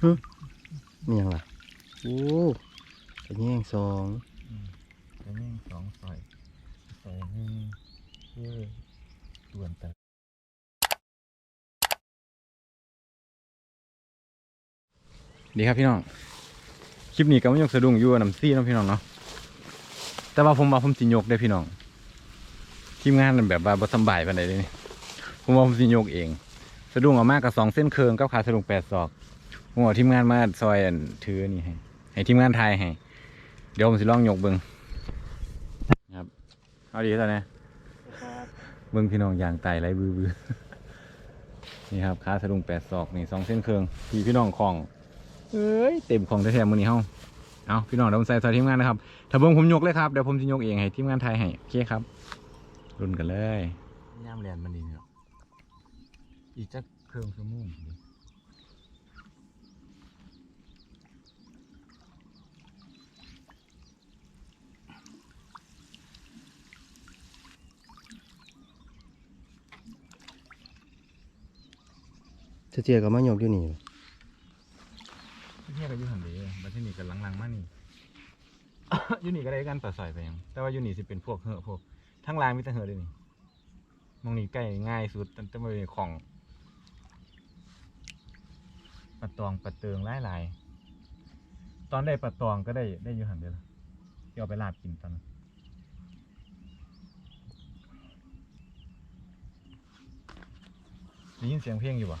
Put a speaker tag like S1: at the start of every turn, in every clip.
S1: มีหยังล่ะโอ้กระแยงสอง
S2: แล้วนี่สองซอยซอยหนึ่งคือส่วนแต่
S3: ดีครับพี่น้อง คลิปนี้ก็ไม่ยกสะดุ้งอยู่น้ำซี่เนาะพี่น้องเนาะ แต่ว่าผมว่าผมสิยกได้อพี่น้อง ทีมงานมันแบบว่าบ่สำบายปานใดเลยนี่ ผมว่าผมสิยกเอง สะดุ้งเออกมากกับสองเส้นเคืองกับขาสะดุ้งแปดศอก ผมเอาทีมงานมาซอยอันถือนี่ให้ให้ทีมงานไทยให้เดี๋ยวผมสิลองยกเบิ่งครับเอาดีตอนนี้เบิ่งพี่น้องอย่างไตไรบือบือนี่ครับขาสะดุ้งแปดศอกนี่สองเส้นเคืองพี่พี่น้องของเอ้ยเต็มของแท้ๆมือนี้เฮาเอาพี่น้องเดี๋ยวผมใส่ซอยทีมงานนะครับถ้าเบิ่งผมยกเลยครับเดี๋ยวผมจะยกเองให้ทีมงานไทยให้โอเคครับรุ่นกันเลย
S2: ย่ามเรียนมันดีเนาะอีกจักเครื่องชั่วโมง
S1: เจียกับมายกอยู่นี่
S3: เที่ยก็อยู่หันเดีบัดที่นี่ก็หลังๆมานี่ อยู่นี่ก็ได้กันต่อสอยไปยัง แต่ว่าอยู่นี่สิเป็นพวกเหอะพวกทั้งลางมีแต่เหอะเลยนี่มองนี่ใกล้ง่ายสุดแต่ไม่เป็นของปะตองปะเตืองหลายหลายๆตอนได้ปะตองก็ได้ได้อยู่หันเดียวละที่เอาไปลาบกินตอนนั้นได้ยินเสียงเพลงอยู่ปะ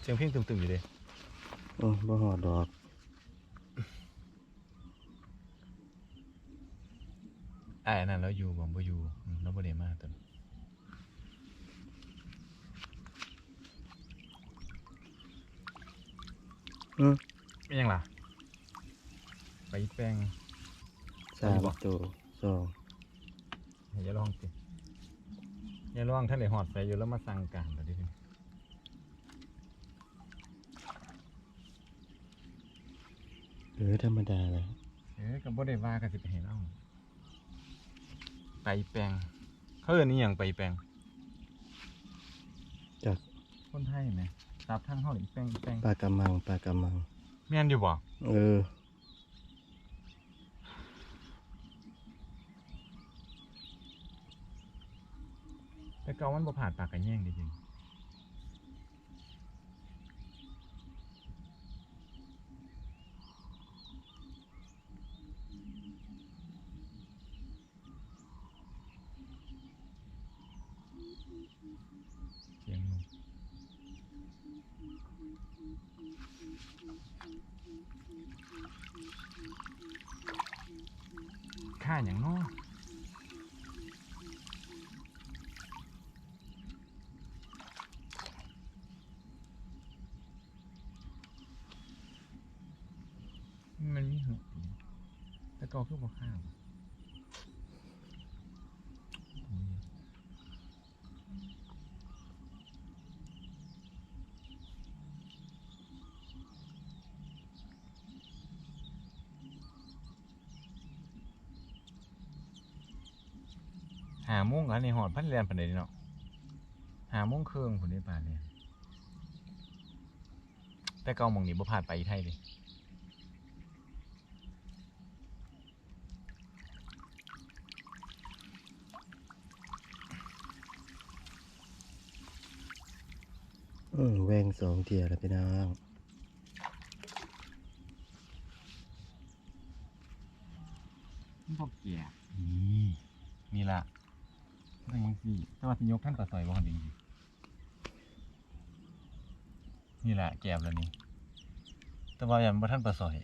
S3: เสียงเพลงตึมๆอยู่เด้
S1: อือบ่หอดดอก
S3: ไอ้ายอันนั้นเราอยู่บ่บ่อยู่อืมเราบ่ได้มาตอน
S1: อือ
S3: เป็นยังล่ะ ไปแป้ง
S1: สามตัวสอง
S3: ให้อย่าลองสิอย่าลองท่านได้หอดใส่อยู่แล้วมาสั่งการตอนนี้
S1: เออธรรมดาแหล้ว
S3: เอ้ยก็บ่ได้ว่าก็สิไปเห็นเอาไปแปลงเขาเอิ้นนี่หยังไปแปลง
S1: จาก
S3: คนไทยไหมซับทางเฮานี่แปลงแปลง
S1: ปลากระมังปลากระมัง
S3: แม่นอยู่บ่
S1: เออ
S3: แต่เก่ามันบ่ผ่านปากกันแย่งจริงาอย่างน้อมันมีหอะแต่ก็คือบ่ข้าวหา โมงกันในหอดพันเรียนปันเดเนาะหาโมงเครื่องผลได้ป่านเนี่ยแต่เก่าหมองนี้บ่ผ่านไปอีไทยเลย
S1: อืมแวงสองเทียแล้วพี่น้อง
S3: มันพวกเกียนี่นี่ละ นี่ยังสี่แต่ว่าสิยกท่านต่อสอยบ่คนดีนี่แหละแก็บแล้วนี่แต่ว่าอย่างบ่ท่านประสอย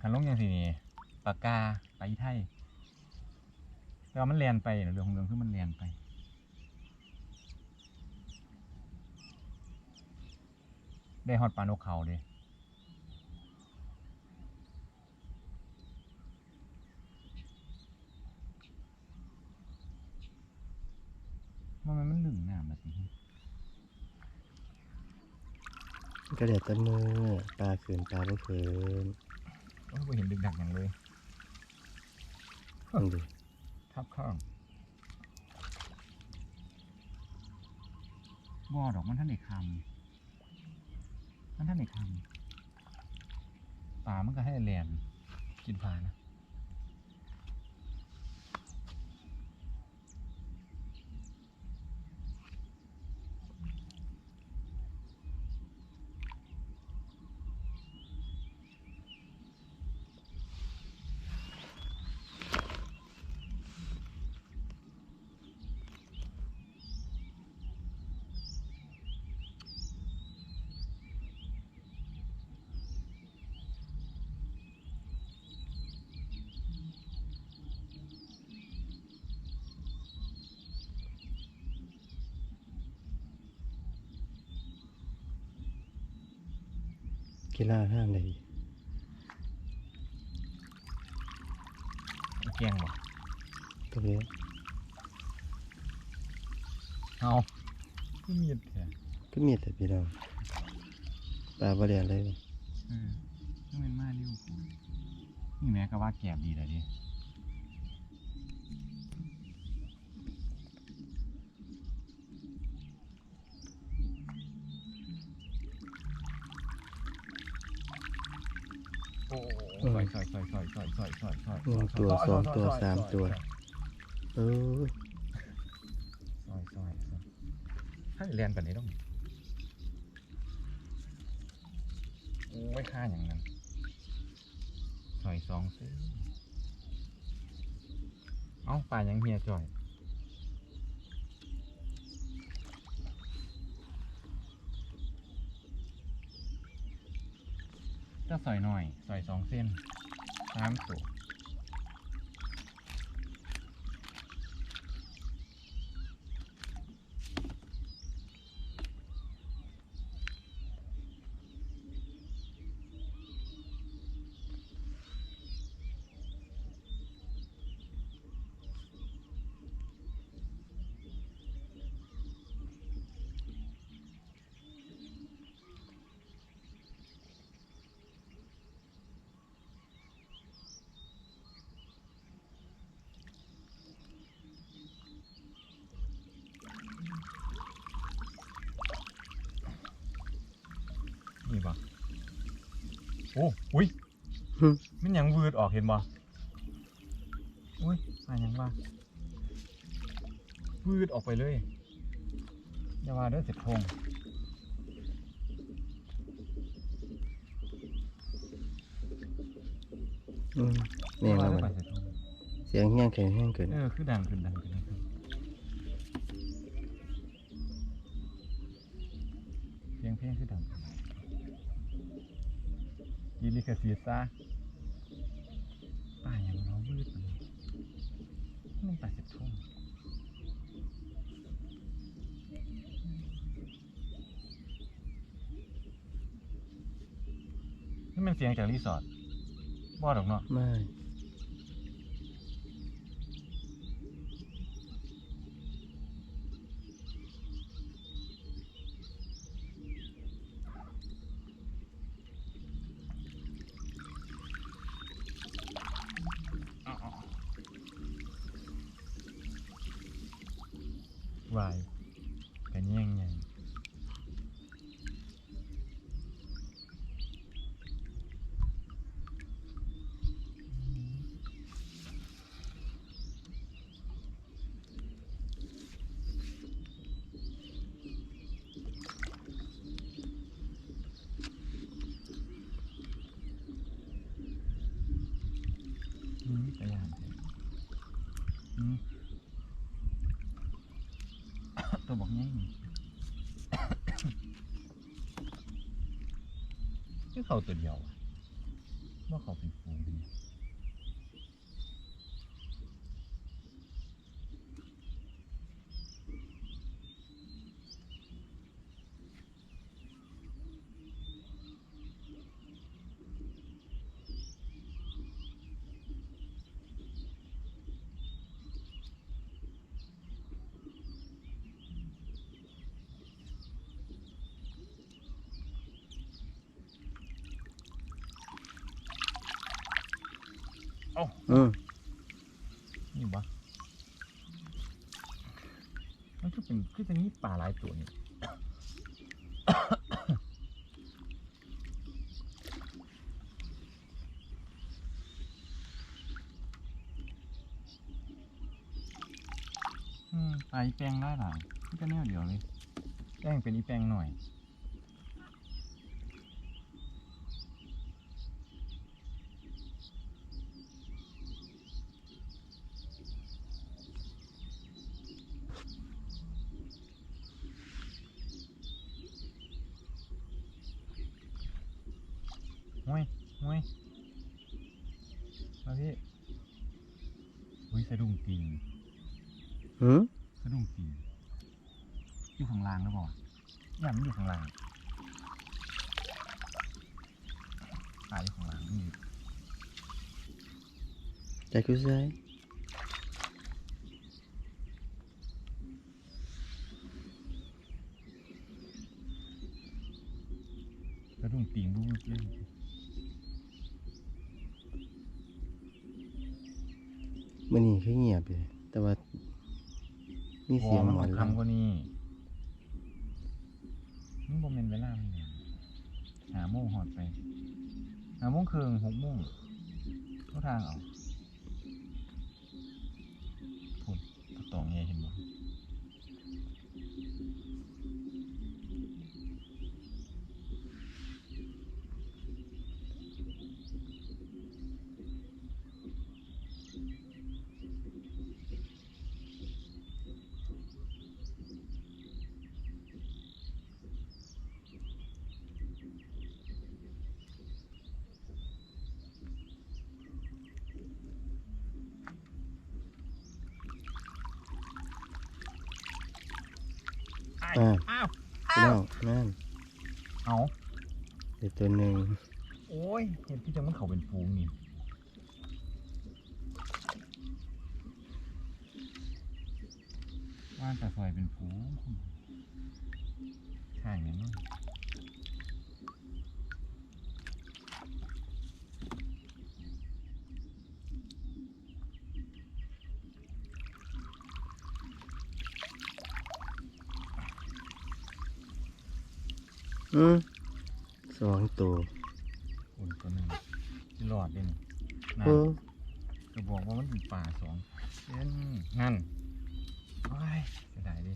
S3: ขันลงยังสี่นี่ปากกาไปอีไทยแต่ว่ามันเรียนไปนะเรื่องของเรื่องคือมันเรียนไปได้ฮอดปลานกเขาเด้ มันมันหนึ่งน้ำแบบนี้
S1: ก็เดี๋ยวจะมือปลาขืนปลาไม่ขืน
S3: โอ้ยบ่เห็นดึกดักอย่างเลย
S1: นั่นดิ
S3: ทับข้างบ่ดอกมันท่านเอกคำมันท่านเอกคำป่ามันก็ให้แลนกินปลานะ
S1: กีฬาห้างใด
S3: เกียงบ่
S1: ตัวนี้
S3: เอาขึ้นมีดแค่
S1: ก็มีแต่พี่น้องปลาบ่เรียนเลย
S3: อืมนี่มันมาเร็วนี่แม่ก็ว่าแกบดีเลยดิ
S2: อ
S3: ยซอยซอยซอยซอยซอยซอยซอย
S1: หนึ่งตัวสองตัวสามตัว เออ
S3: ซอยซอยซอยให้เรียนกันนี้ต้องไม่ค่าอย่างนั้นซอยสองซื้อ เอ้าป่ายังเฮียจ่อย จะใส่หน่อยใส่สองเส้นสามตัวนี่ปะ โอ้อุ้ย
S1: หึ
S3: มันยังวืดออกเห็นบ่อุ้ยมายังว่าวืดออกไปเลยอย่าว่าเด้อเสร็จทง
S1: อืมแม่ง
S3: อย่า
S1: แล้ว
S3: ว่า
S1: มั
S3: เด้อนเสร็จทง
S1: เสียงแห้งแข็งแห้งเกิน
S3: เออคือดังขึ้นดังขึ้นดังขึ้นเสียงเพลงคือดังขึ้น กระสีซะป่ายังเรามืดมันมันป่าสิบทุ่มนี่มันเสียงจากรีสอร์ทบ่ดอกเนาะ
S1: ไม่
S3: วายกันแย่งไงอืมกระยานเถอะอืม ตัวบอกง่ายนี่ คือเขาตัวเดียวว่าเขาเป็น เอ้า เอ
S1: อ
S3: นี่บ่มันก็เป็นคือจะมีป่าหลายตัวนี่ อืมไอแปลงได้หลายมันก็แนวเดียวเลยแป้งเป็นอีแปลงหน่อย ห้วยห้วยมาพี่อุ้ยสะดุ้งตีน
S1: หืม
S3: สะดุ้งตีนอยู่ข้างล่างหรือเปล่าเนี่ยมันอยู่ข้างล่างตายอยู่ข้างล่างนี่
S1: ใจกูใส่
S3: สะดุ้งตีนรู้เรื่อ
S1: มื่อนี้คือเงียบเลยแต่ว่ามี
S3: พอ
S1: เสียง
S3: มัน
S1: หมอ
S3: มัน
S1: น
S3: คำกว่านี้มันบ่แม่นเวลามันเนี่ยหาโมงหอดไปหาโมงครึ่งหกโมงเข้าทางเอา
S1: อ่า
S3: อ้าว
S1: พี่น้องนั่น
S3: เอา
S1: เดี๋ยวตัวหนึ่ง
S3: โอ้ยเห็นที่จังมันเขาเป็นฟูงนี่ว่าแต่ซอยเป็นฟูงใช่ไหม
S1: สองตัว
S3: คนตัวหนึ่งที่รอดเด่นนั่
S1: เอนอ
S3: ก็บอกว่ามันเป็นป่าสองเช่นงั้นโอ้ยจะได้ดิ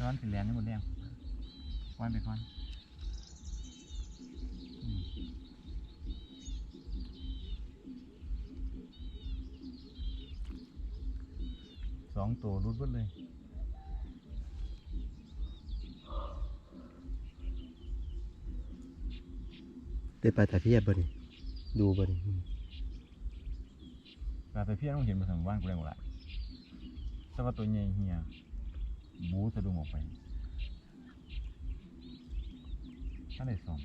S3: ร้อนถึงแลนนี่หมดแล้ววันไปก่อนอืมสองตัวรุดเบดเลย
S1: ได้ปลาตะเพียบบ่นี่ดูบ่นี่
S3: ปลาตะเพียนต้องเห็นมาทางบ้านกูได้หมดละแต่ว่าตัวใหญ่เฮียบูสะดุ้งออกไปถ้าได้สอง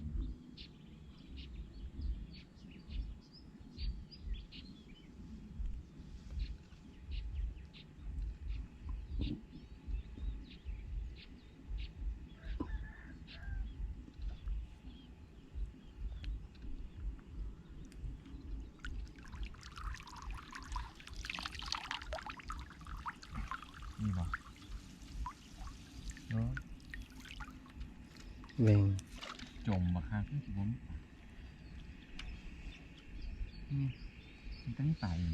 S3: นี่บ่เนาะ
S1: แวง
S3: จมบักคักนี่สิผมนี่ มันก็นี่ตายอยู่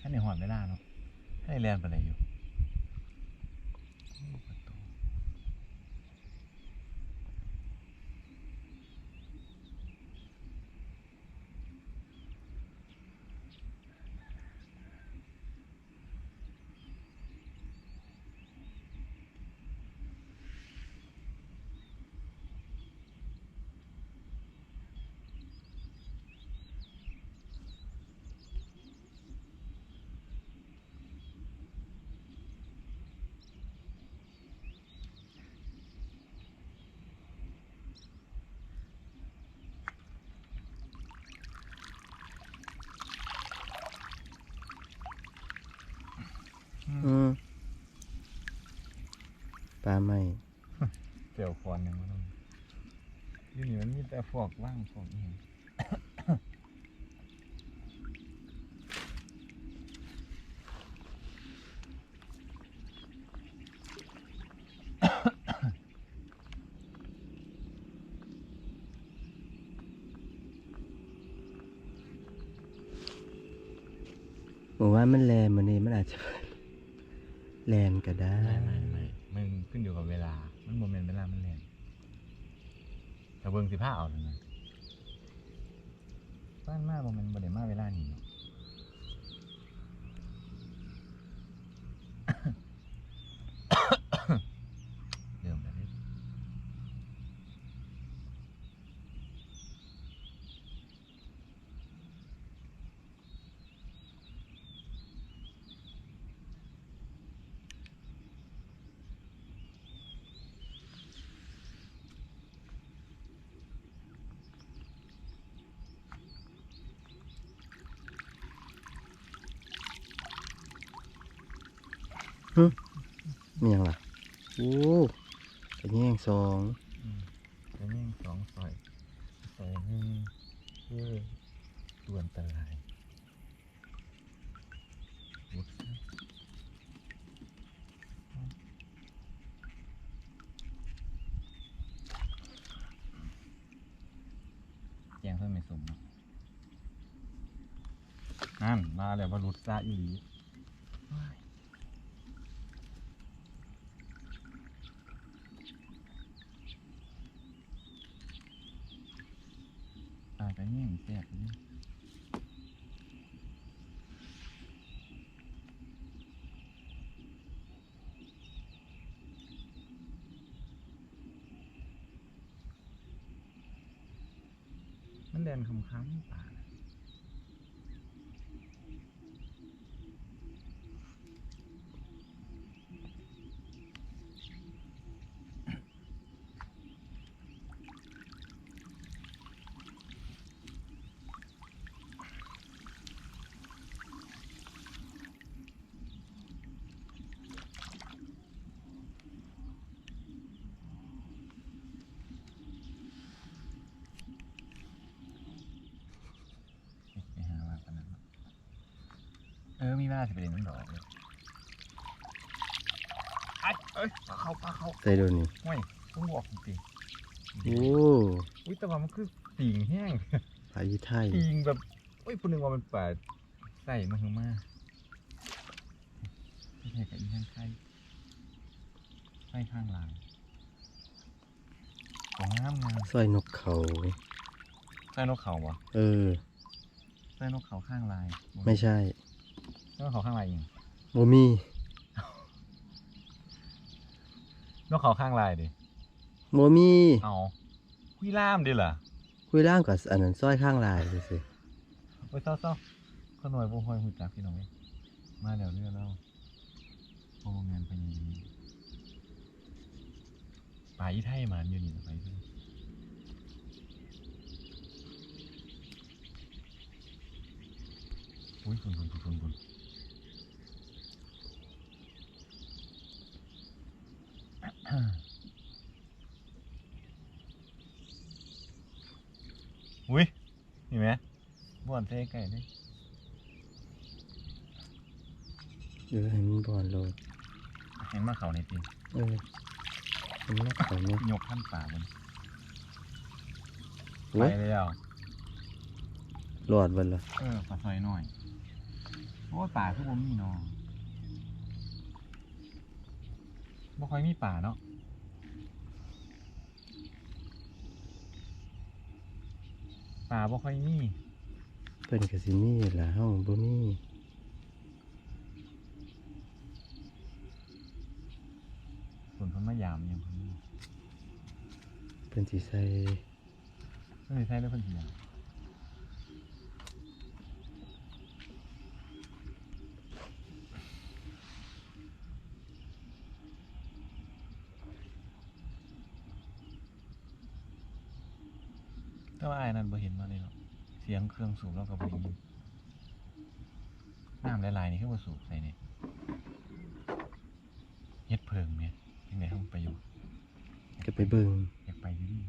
S3: ถ้าในหอดไม่ได้เนาะถ้าในแลนไปไหนอยู่โอ้ประตู อืม
S1: อืมปลาไหม
S3: เสี่ยวคอนยังไม่ต้องอยู่นี่มันมีแต่ฟอกว่างฟอกนี่
S1: อ บอกว่ามันแลนมันนี่มันอาจจะ แลนก็ได้
S3: ไม่ไม่ไม่มันขึ้นอยู่กับเวลา มันโมเมนต์เวลามันเรียนแต่เบิ่งสิ ผ้าเอาเลยนะบ้านมากโมเมนต์บ่ได้มาเวลานี้เนาะ เริ่มแล้วเด้
S1: มีหยังล่ะโอ้กระแยงสอง
S2: อืมจะแม่งสองซอยซอยหนึ่งคือส่วนตรายวุ้ซะ
S3: แจงเพิ่มไม่สมเนาะนั่นมาแล้วว่ารุดซาอีหลีว้ายปลาก็ แปลกนี่มันแดนคำค้ำป่าน่ะไปหาว่าปานนั้นเนาะเออมีเวลาสิไปเล่นน้ำดอกเลยไอ้เอ้ยปลาเขาปลาเขา
S1: ใส่ดูนี่
S3: ห่วยต้องบอกจริง
S1: โอ้
S3: ๆอุ้ยแต่ว่ามันคือติ่งแห้ง
S1: พายุไทย
S3: ติ่งแบบโอ้ยพูดนึงว่ามันปลาใส่มาคือมาไม่ใช่กับอีข้างไข่ไข่ข้างหลางของงามงาม
S1: สร้อยนกเขา
S3: ใส่นกเขาบ่
S1: เออ
S3: ใส่นกเขาข้างลาย
S1: ไม่ใช่
S3: ใส่นกเขาข้างลายเอง
S1: โมมี
S3: นกเขาข้างลายดิ
S1: โมมี
S3: เอาคุยล่ามดิเหรอ
S1: คุยร่างกับอันนั้นสร้อยข้างลายดูสิ
S3: โอ้ยเศร้าๆขน่อยบ่ค่อยหูจักพี่น้องเอ้ยมาเดี๋ยวเรื่องเล่าโอ้งานเป็นอยังนี้ปลาอีไทยมันอยู่นี่ไปที่อุ้ยคุณคุณคุณคุณ อุ้ยเห็นไหมบ่อนเทไก่เลย
S1: เออเห็นมันบอลโลด
S3: เห็นมาเขาในตี
S1: เออเห็นนกเขาเนี่ย
S3: ยกขั้นป่าบน
S1: โอ้
S3: ไป
S1: ย
S3: แล้ว
S1: หลอดวันละ
S3: เออปลาซอยหน่อยโอ้ยป่าคือบ่มีเนอ บ่ค่อยมีป่าเนาะป่าบ่ค่อยมี
S1: เพิ่นกะสิมีล่ะเฮาบ่มี
S3: ส่วนเพิ่นมายามยังเพิ่นมี
S1: เพิ่นสิใส่
S3: เพิ่นสิใช้แล้วเพิ่นสิยา มแต่ว่าอ้ายนั่นบ่เห็นมาเลยเนาะเสียงเครื่องสูบแล้วก็บ่ได้ยินน้ำหลายๆนี่คือบ่สูบใส่นี่เฮ็ดเพิงเนี่ยจังได๋เฮาไปอยู่
S1: ก็ไปเบิ่ง
S3: อยากไปอยู่นี่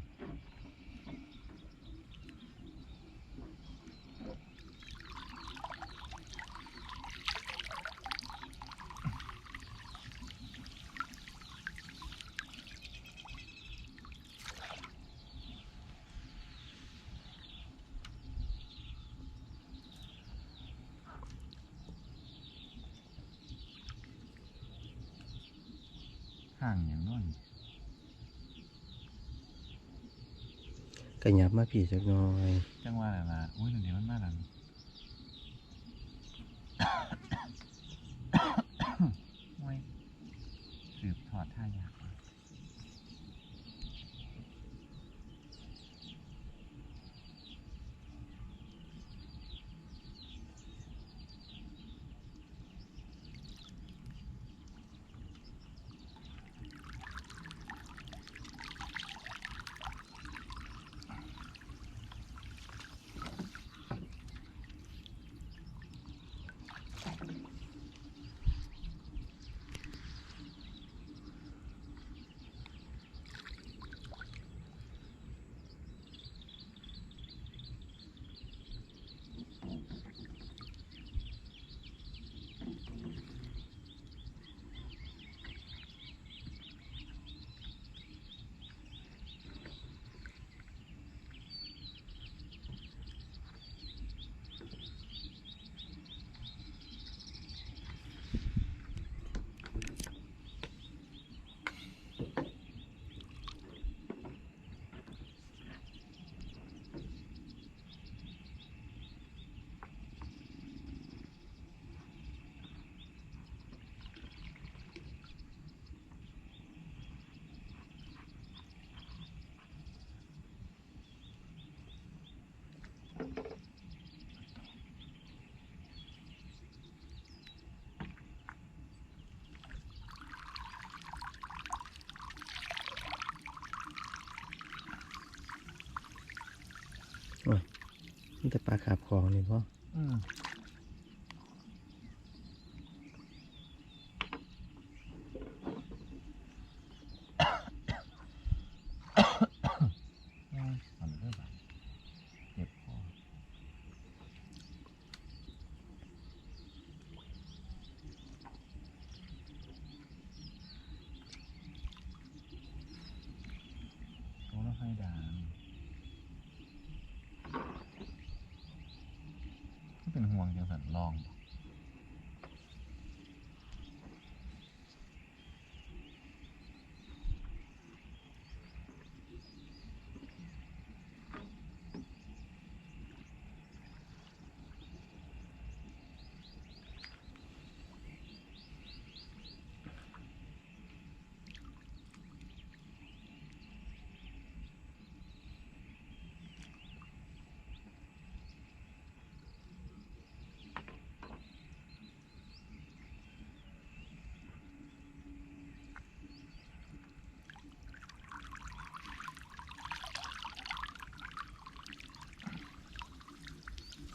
S1: ก็ยับมาผีจักหน่อย
S3: จังว่าอะไรล่ะอุ้ยหนึ่งเดียวมันมาหลัง โอ้ยสืบทอดท่ายากว่ะ
S1: มันแต่ปลาขาบของนี่พ่อ
S3: อืมโอ้ยเอาเรื่องแบบเจ็บคอโอ้แล้วไฟด่างก็เป็นห่วงจังสันลองบ่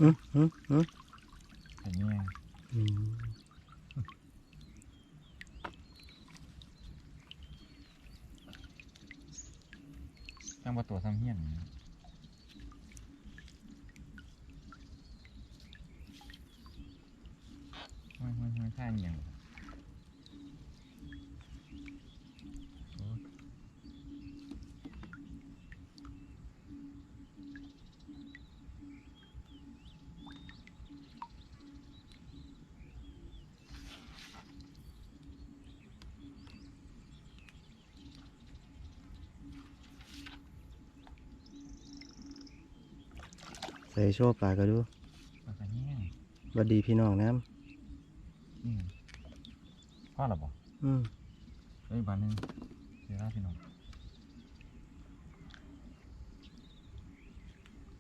S1: อืมอืมอืม
S3: แต่เนี่ย
S1: อืม
S3: ตั้งประตูซ้ำเฮี้ยนนี่ห้อยห้อยห้อยข้างอหย่างโอ้ย
S1: ใส่โชว์ปลาก็ดู
S3: ปลากระเงี้ยง
S1: หวัดดีพี่น้องน้
S3: อืมพ่อหรอบอกำ
S1: อืม
S3: เอ้ยบานหนึงเสียราพี่น้อง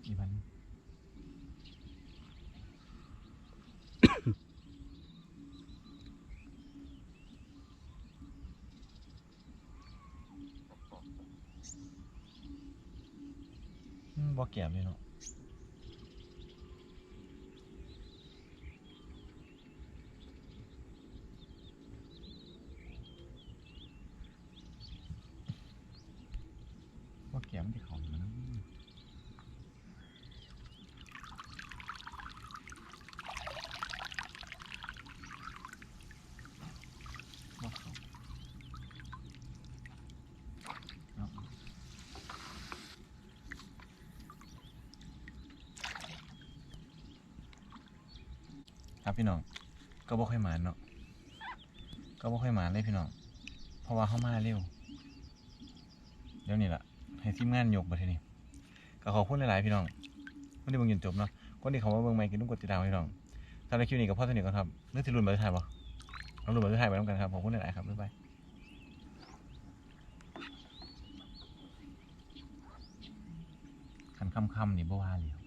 S3: อีกบานหนึงอืมบ่แก้มเลยเนาะบ่แก้มที่เขาอยู่นะบ่เขาเนาะ ครับ พี่น้อง ก็บ่ค่อยหมานเนาะ ก็บ่ค่อยหมานเลยพี่น้อง เพราะว่าเข้ามาเร็ว เดี๋ยวนี้ล่ะ ให้ทีมงานยกไปทีนี้ก็ขอบคุณหลายๆพี่น้องคนที่เบิ่งจนจบเนาะ คนที่เขามาเบิ่งไม่กินต้องกดติดตามพี่น้องสำหรับคลิปนี้ก็พ่อสนิทกันครับเรื่องที่รุ่นบัตรไทยปะเอารุ่นบัตรไทยไปน้ำกันครับ ขอบคุณหลายๆครับบ๊ายบายขันคำๆนี่บ่ว่าเลย